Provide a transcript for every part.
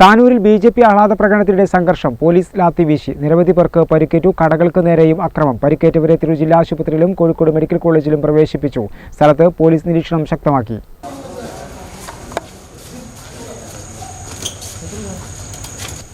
താനൂരിൽ B J P ആഹ്ലാദ പ്രകടനത്തിനിടെ സംഘർഷം. Police lathi വീശി. നിരവധി പേർക്ക് പരിക്കേറ്റു. കടകൾക്ക് നേരെയും അക്രമം. പരിക്കേറ്റവരെ തിരു ജില്ലാ ആശുപത്രിയിലും കോഴിക്കോട് മെഡിക്കൽ കോളേജിലും പ്രവേശിപ്പിച്ചു. സ്ഥലത്ത് പോലീസ് നിരീക്ഷണം ശക്തമാക്കി.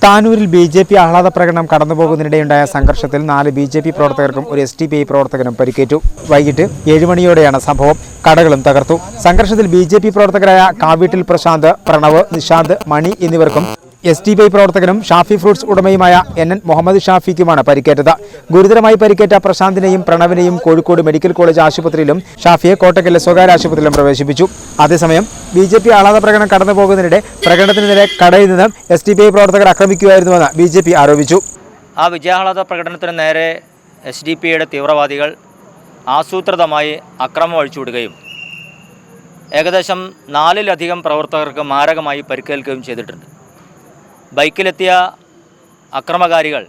താനൂരിൽ ബി ജെ പി ആഹ്ലാദ പ്രകടനം കടന്നുപോകുന്നതിനിടെയുണ്ടായ സംഘർഷത്തിൽ നാല് ബി ജെ പി പ്രവർത്തകർക്കും ഒരു എസ് ടി പി ഐ പ്രവർത്തകനും പരിക്കേറ്റു. വൈകിട്ട് ഏഴുമണിയോടെയാണ് സംഭവം. കടകളും തകർത്തു. സംഘർഷത്തിൽ ബി ജെ പി പ്രവർത്തകരായ കാവീട്ടിൽ പ്രശാന്ത് പ്രണവ് നിഷാന്ത് മണി എന്നിവർക്കും എസ് ടി ഐ പ്രവർത്തകനും ഷാഫി ഫ്രൂട്ട്സ് ഉടമയുമായ എൻ എൻ മുഹമ്മദ് ഷാഫിക്കുമാണ് പരിക്കേറ്റത്. ഗുരുതരമായി പരിക്കേറ്റ പ്രശാന്തിനെയും പ്രണവിനെയും കോഴിക്കോട് മെഡിക്കൽ കോളേജ് ആശുപത്രിയിലും ഷാഫിയെ കോട്ടക്കലിലെ സ്വകാര്യ ആശുപത്രിയിലും പ്രവേശിപ്പിച്ചു. അതേസമയം ബി ജെ പി ആഹ്ലാദ പ്രകടനം കടന്നു പോകുന്നതിനിടെ പ്രകടനത്തിനെതിരെ കടയിൽ നിന്ന് എസ് ടി ഐ പ്രവർത്തകർ ആക്രമിക്കുകയായിരുന്നുവെന്ന് ബി ജെ പി ആരോപിച്ചു. ആ വിജയാഹ്ലാദ പ്രകടനത്തിന് നേരെ എസ് ഡി പിയുടെ തീവ്രവാദികൾ ആസൂത്രിതമായി അക്രമം അഴിച്ചുവിടുകയും ഏകദേശം നാലിലധികം പ്രവർത്തകർക്ക് മാരകമായി പരിക്കേൽക്കുകയും ചെയ്തിട്ടുണ്ട്. ബൈക്കിലെത്തിയ അക്രമകാരികൾ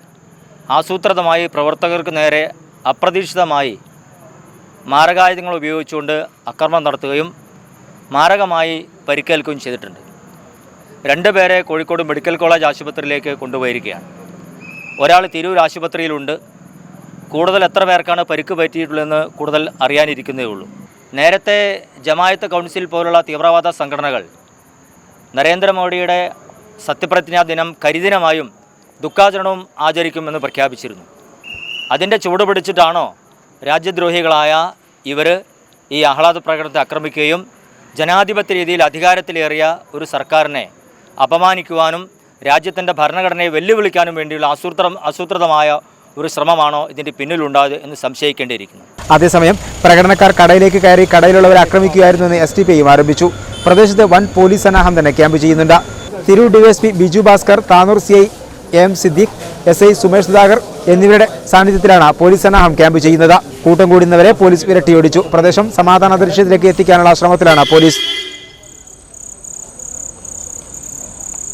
ആസൂത്രിതമായി പ്രവർത്തകർക്ക് നേരെ അപ്രതീക്ഷിതമായി മാരകായുധങ്ങൾ ഉപയോഗിച്ചുകൊണ്ട് അക്രമം നടത്തുകയും മാരകമായി പരിക്കേൽക്കുകയും ചെയ്തിട്ടുണ്ട്. രണ്ടുപേരെ കോഴിക്കോട് മെഡിക്കൽ കോളേജ് ആശുപത്രിയിലേക്ക് കൊണ്ടുപോയിരിക്കുകയാണ്. ഒരാൾ തിരൂർ ആശുപത്രിയിലുണ്ട്. കൂടുതൽ എത്ര പേർക്കാണ് പരിക്ക് പറ്റിയിട്ടുള്ളതെന്ന് കൂടുതൽ അറിയാനിരിക്കുന്നേ ഉള്ളൂ. നേരത്തെ ജമായത്ത് കൗൺസിൽ പോലുള്ള തീവ്രവാദ സംഘടനകൾ നരേന്ദ്രമോദിയുടെ സത്യപ്രതിജ്ഞാ ദിനം കരിദിനമായും ദുഃഖാചരണവും ആചരിക്കുമെന്ന് പ്രഖ്യാപിച്ചിരുന്നു. അതിന്റെ ചുവട് പിടിച്ചിട്ടാണോ രാജ്യദ്രോഹികളായ ഇവർ ഈ ആഹ്ലാദ പ്രകടനത്തെ ആക്രമിക്കുകയും ജനാധിപത്യ രീതിയിൽ അധികാരത്തിലേറിയ ഒരു സർക്കാരിനെ അപമാനിക്കുവാനും രാജ്യത്തിന്റെ ഭരണഘടനയെ വെല്ലുവിളിക്കാനും വേണ്ടിയുള്ള ആസൂത്രം ആസൂത്രിതമായ ഒരു ശ്രമമാണോ ഇതിന്റെ പിന്നിലുണ്ടായത് എന്ന് സംശയിക്കേണ്ടിയിരിക്കുന്നു. അതേസമയം പ്രകടനക്കാർ കടയിലേക്ക് കയറി കടയിലുള്ളവരെ ആക്രമിക്കുകയായിരുന്നുവെന്ന് എസ് ടി പിയും ആരോപിച്ചു. പ്രദേശത്ത് വൻ പോലീസ് സന്നാഹം തന്നെ ക്യാമ്പ് ചെയ്യുന്നുണ്ട്. Tirur DYSP Biju Bhaskar Tanur C I M Siddique S I Sumesh Sudhakar എന്നിവരുടെ സാന്നിധ്യത്തിലാണ് പോലീസ് സന്നാഹം ക്യാമ്പ് ചെയ്യുന്നത്. കൂട്ടം കൂടുന്നവരെ പോലീസ് വിരട്ടിയോടിച്ചു. പ്രദേശം സമാധാന അന്തരീക്ഷത്തിലേക്ക് എത്തിക്കാനുള്ള ശ്രമത്തിലാണ് പോലീസ്.